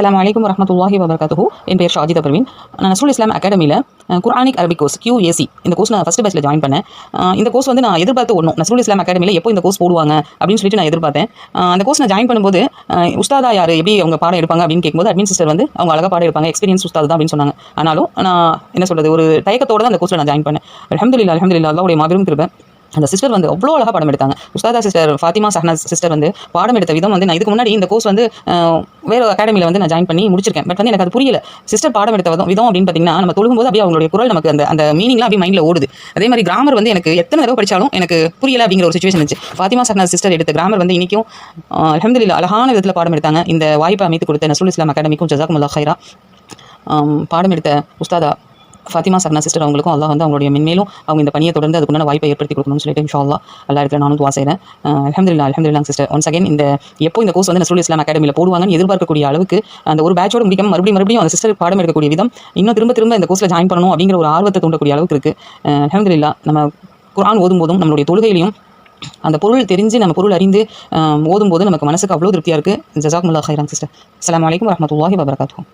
அஸ்லாம் அலைக்கும் வரமத்துல்லாஹி வபரகாத்துஹு என் பேர் ஷாஜிதா பர்வீன் நான் நசூல் இஸ்லாம் அகாடமியில் குரானிக் அரபிக் கோர்ஸ் கியூஏசி இந்த கோர்ஸ் நான் ஃபஸ்ட் பேச்சில் ஜாயின் பண்ணேன். இந்த கோர்ஸ் வந்து நான் எதிர்பார்த்து ஒன்றும் நசூல் இஸ்லாம் அகாடமியில் எப்போ இந்த கோர்ஸ் போடுவாங்க அப்படின்னு சொல்லிட்டு நான் எதிர்பார்த்தேன். அந்த கோர்ஸ் நான் ஜாயின் பண்ணும்போது உஸ்தாதா யார் எப்படி அவங்க பாடம் எடுப்பாங்க அப்படின்னு கேட்கும்போது அட்மின் சிஸ்டர் வந்து அவங்க அழகாக பாடம் எடுப்பாங்க. எக்ஸ்பீரியன்ஸ் உஸ்தாது தான் அப்படின்னு சொன்னாங்க. ஆனாலும் நான் என்ன சொல்கிறது ஒரு தயக்கத்தோட தான் அந்த கோர்ஸில் நான் ஜாயின் பண்ணேன். அலமதுல்லா அலமதுல்லா அல்லாவுடைய மாபெரும் திருப்பேன் அந்த சிஸ்டர் வந்து அவ்வளோ அழகாக பாடம் எடுத்தாங்க. உஸ்தாதா சிஸ்டர் ஃபாத்திமா சஹ்னாஸ் சிஸ்டர் வந்து பாடம் எடுத்த விதம் வந்து நான் இதுக்கு முன்னாடி இந்த கோர்ஸ் வந்து வேறு அகாடமியில் வந்து நான் ஜாயின் பண்ணி முடிச்சிருக்கேன். பட் வந்து எனக்கு அது புரியல. சிஸ்டர் பாடம் எடுத்த விதம் விதம் அப்படின்னு பார்த்தீங்கன்னா நம்ம தொழுகும்போது அப்படியே அவங்களுடைய குரல் நமக்கு அந்த அந்த மீனிங்லாம் அப்படியே மைண்டில் ஓடுது. அதே மாதிரி கிராமர் வந்து எனக்கு எத்தனை தடவை படித்தாலும் எனக்கு புரியல அப்படிங்கிற ஒரு சுச்சுவேஷன் இருந்துச்சு. ஃபாத்திமா சஹ்னாஸ் சிஸ்டர் எடுத்த கிராமர் வந்து இன்றைக்கும் அலமதுல்லா அழகான விதத்தில் பாடம் எடுத்தாங்க. இந்த வாய்ப்பை அமைத்து கொடுத்த நசூல் இஸ்லாம் அகாடமிக்கும் ஜசாக்கும் ஹைரா பாடம் எடுத்த உஸ்தாதா ஃபாத்திமா சர்னா சிஸ்டர் அவங்களுக்கும் அல்லாஹ் வந்து அவங்களுடைய மென்மேலும் அவங்க இந்த பணியை தொடர்ந்து அதுக்குண்டான வாய்ப்பை ஏற்படுத்தி கொடுக்கணும்னு சொல்லிட்டு இன்ஷா அல்லா எல்லா இடத்துல நானும் துவா செய்கிறேன் அலமதுல்லா அலமதுல்லா சிஸ்டர் ஒன்ஸ் அகைன் இந்த எப்போ இந்த கோர்ஸ் வந்து நசூல் இஸ்லாம் அகாடமியில் போடுவாங்கன்னு எதிர்பார்க்கக்கூடிய அளவுக்கு அந்த ஒரு பேட்சோட முடிக்காம மறுபடியும் மறுபடியும் அந்த சிஸ்டர் பாடம் எடுக்கக்கூடிய விதம் இன்னும் திரும்ப திரும்ப இந்த கோர்ஸில் ஜாயின் பண்ணணும் அப்படிங்கிற ஒரு ஆர்வத்தை தூண்டக்கூடிய அளவுக்கு இருக்குது அலமதுல்லா நம்ம குரான் ஓதும் போதும் நம்மளுடைய தொழுகையிலையும் அந்த பொருள் தெரிஞ்சு நம்ம பொருள் அறிந்து ஓதும்போது நமக்கு மனசுக்கு அவ்வளோ திருப்தியாக இருக்குது ஜசாக் முல்லா ஹைராங் சிஸ்டர் அலாம் வலைக்கம் வரமத்துல்லாஹி வபரகாத்தூ